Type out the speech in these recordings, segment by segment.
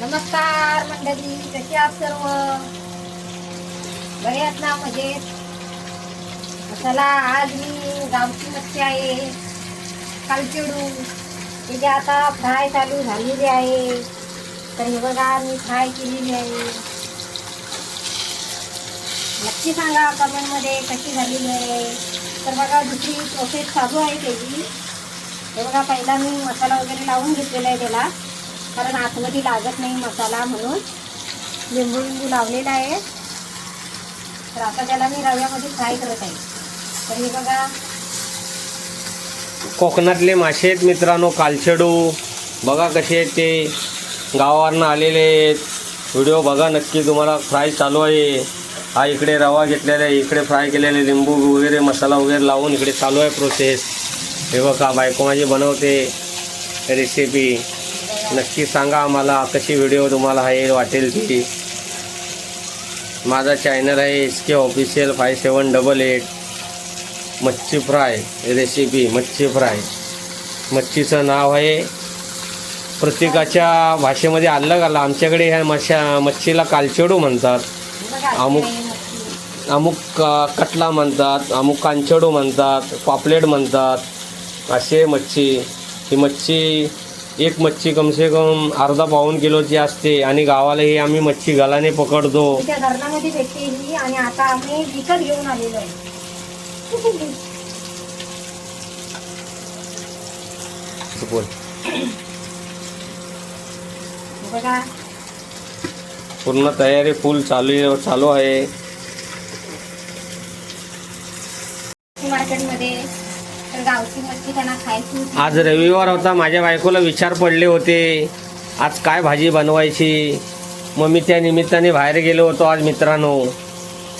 नमस्कार मंडळी कशी आहात सर्व? बरे आहेत ना मजेत चला आज मी गावची मच्छी आहे. कालचिडू ते आता फ्राय चालू झालेली आहे तर हे बघा मी फ्राय केलेली आहे. नक्की सांगा कमेंटमध्ये कशी झालेली आहे. तर बघा दुसरी प्रोसेस चालू आहे त्याची. हे बघा पहिला मी मसाला वगैरे लावून घेतलेला आहे त्याला. कारण आतमध्ये लागत नाही मसाला म्हणून. लिंबू लिंबू लावलेला आहे. तर आता त्याला मी रव्यामध्ये फ्राय करत आहे. तर हे बघा. कोकणातले मासे आहेत मित्रांनो कालछडू. बघा कसे आहेत ते. गावावरनं आलेले आहेत. व्हिडिओ बघा नक्की तुम्हाला फ्राय चालू आहे. हा इकडे रवा घेतलेला आहे इकडे फ्राय केलेले लिंबू वगैरे मसाला वगैरे लावून इकडे चालू आहे प्रोसेस हे बघा बायको माझी बनवते रेसिपी नक्की सांगा आम्हाला कशी व्हिडिओ तुम्हाला हे वाटेल ती. माझा चॅनल आहे S K official five seven double eight मच्छी फ्राय रेसिपी मच्छी फ्राय. मच्छीचं नाव आहे प्रत्येकाच्या भाषेमध्ये अलग आलं आमच्याकडे ह्या मच्छा मच्छीला कालचेडू म्हणतात. अमुक- अमुक कटला म्हणतात अमुक कांचडू म्हणतात पापलेट म्हणतात. असे मच्छी ही मच्छी एक मच्छी कमसे कम अर्धा पाऊन किलोची असते आणि गावाला ही आम्ही मच्छी गालाने पकडतो. इथे धरणामध्ये भेटते ही आणि आता आम्ही विकत घेऊन आलेलो आहे. बोल. बघा. पूर्ण तयारी फुल चालू चालू आहे मार्केटमध्ये तर गावची मच्छी त्यांना खायची होती. आज रविवार होता माझ्या बायकोला विचार पडले होते. आज काय भाजी बनवायची? मग मी त्या निमित्ताने बाहेर गेलो होतो आज मित्रांनो.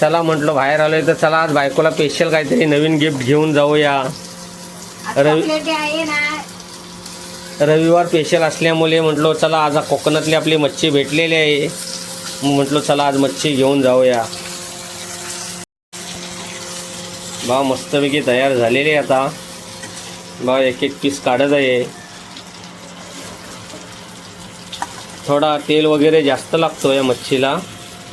चला म्हटलं बाहेर आलोय तर चला आज बायकोला स्पेशल काहीतरी नवीन गिफ्ट घेऊन जाऊया. रवी- रविवार स्पेशल असल्यामुळे म्हटलो चला आज कोकणातली आपली मच्छी भेटलेली आहे. म्हटलो चला आज मच्छी घेऊन जाऊया. बा मस्तपैकी तयार झालेली आहे आता. बा एक एक पीस काढत आहे. थोडा तेल वगैरे जास्त लागतो या मच्छीला.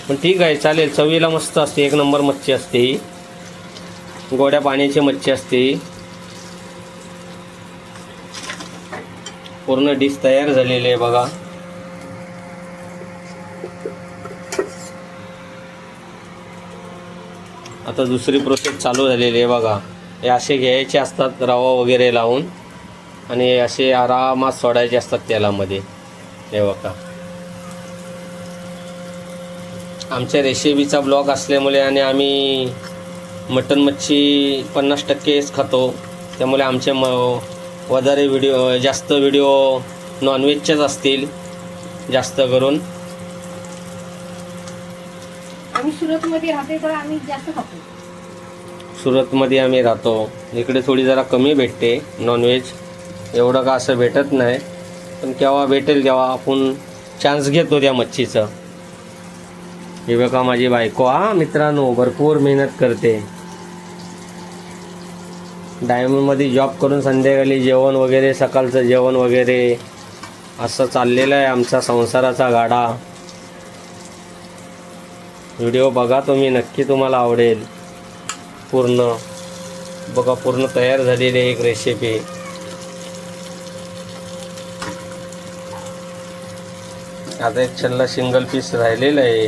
पण ठीक आहे चालेल. चवीला मस्त असते. एक नंबर मच्छी असते ही. गोड्या पाण्याची मच्छी असते ही. पूर्ण डिश तयार झालेली आहे बघा. आता दुसरी प्रोसेस चालू झालेली आहे बघा. हे असे घ्यायचे असतात रवा वगैरे लावून. आणि असे आरामात सोडायचे असतात तेलामध्ये. हे बघा. आमच्या रेसिपीचा ब्लॉग असल्यामुळे आणि आम्ही मटन मच्छी पन्नास टक्केच खातो. त्यामुळे आमचे म वधारे व्हिडिओ जास्त व्हिडिओ नॉनव्हेजचेच असतील जास्त करून. आम्ही सुरतमध्ये राहते तर आम्ही जास्त खातो. सुरतमध्ये आम्ही राहतो. इकडे थोडी जरा कमी भेटते नॉनव्हेज एवढं का असं भेटत नाही. पण केव्हा भेटेल तेव्हा आपण चान्स घेतो त्या मच्छीचं. हे बघा माझी बायको हा मित्रांनो भरपूर मेहनत करते. डायमंडमध्ये जॉब करून संध्याकाळी जेवण वगैरे सकाळचं जेवण वगैरे असं चाललेलं आहे आमचा संसाराचा गाडा. व्हिडिओ बघा तुम्ही नक्की तुम्हाला आवडेल. पूर्ण बघा पूर्ण तयार झालेली आहे एक रेसिपी आता एक छल्ला सिंगल पीस राहिलेला आहे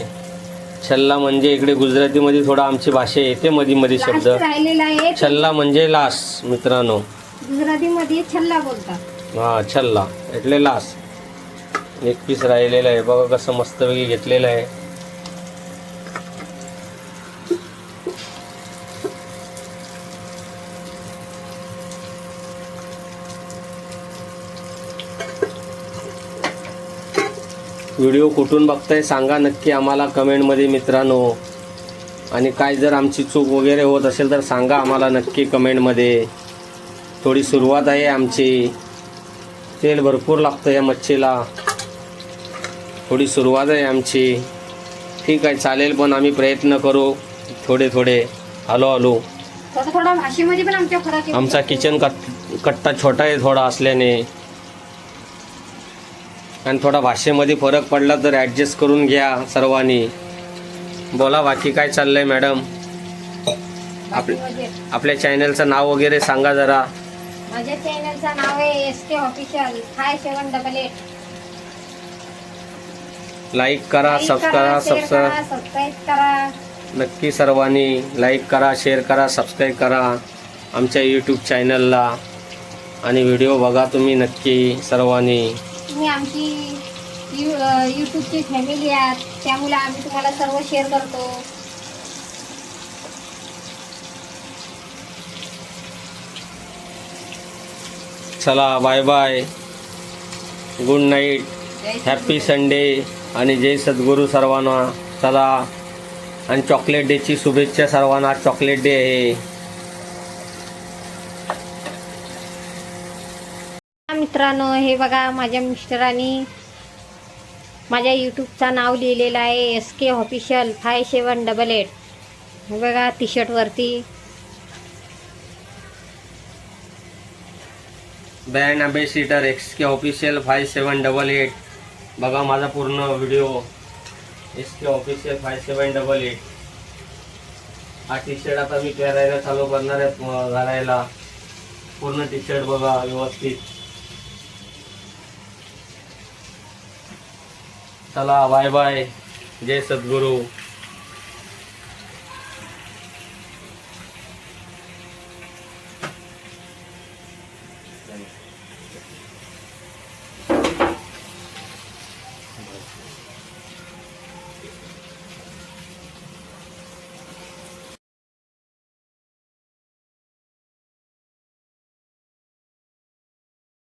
छल्ला म्हणजे इकडे गुजरातीमध्ये थोडा आमची भाषा येते मध्ये मध्ये शब्द लास्ट राहिलेला आहे छल्ला म्हणजे लास मित्रांनो गुजरातीमध्ये छल्ला बोलतात हा छल्ला એટલે लास एक पीस राहिलेला आहे बघा कसं मस्तपैकी घेतलेलं आहे व्हिडिओ कुठून बघताय सांगा नक्की आम्हाला कमेंटमध्ये मित्रांनो. आणि काय जर आमची चूक वगैरे होत असेल तर सांगा आम्हाला नक्की कमेंटमध्ये. थोडी सुरुवात आहे आमची. तेल भरपूर लागतं या मच्छीला. थोडी सुरुवात आहे आमची. ठीक आहे चालेल पण आम्ही प्रयत्न करू. थोडे थोडे. Hello hello. आमचा किचन कट कट्टा छोटा आहे थोडा असल्याने. आणि थोडा भाषेमध्ये फरक पडला तर ॲडजस्ट करून घ्या सर्वांनी. बोला बाकी काय चाललंय मॅडम मजेत. आपल्या चॅनलचं नाव वगैरे सांगा जरा. माझ्या चॅनलचं नाव आहे S K official seven double eight like करा सबस्क्राईब सबस्क्राईब करा नक्की सर्वांनी लाईक करा शेअर करा सबस्क्राईब करा आमच्या यूट्यूब चॅनलला आणि व्हिडिओ बघा तुम्ही नक्की सर्वांनी. तुम्ही आमची यू यूट्यूबची फॅमिली आहात. त्यामुळे आम्ही तुम्हाला सर्व शेअर करतो. चला bye bye good night happy Sunday आणि जय सद्गुरू सर्वांना. चला आणि चॉकलेट डेची शुभेच्छा सर्वांना. चॉकलेट डे आहे. मित्रांनो हे बघा माझ्या मिस्टरांनी माझ्या यूट्यूबचं नाव लिहिलेलं आहे S K official five seven double eight हे बघा T शर्टवरती brand ambassador X K official five seven double eight बघा माझा पूर्ण video S K official five seven double eight हा टी शर्ट आता मी पेरायला चालू करणार आहे घालायला. पूर्ण टी शर्ट बघा व्यवस्थित. चला बाय बाय जय सद्गुरू.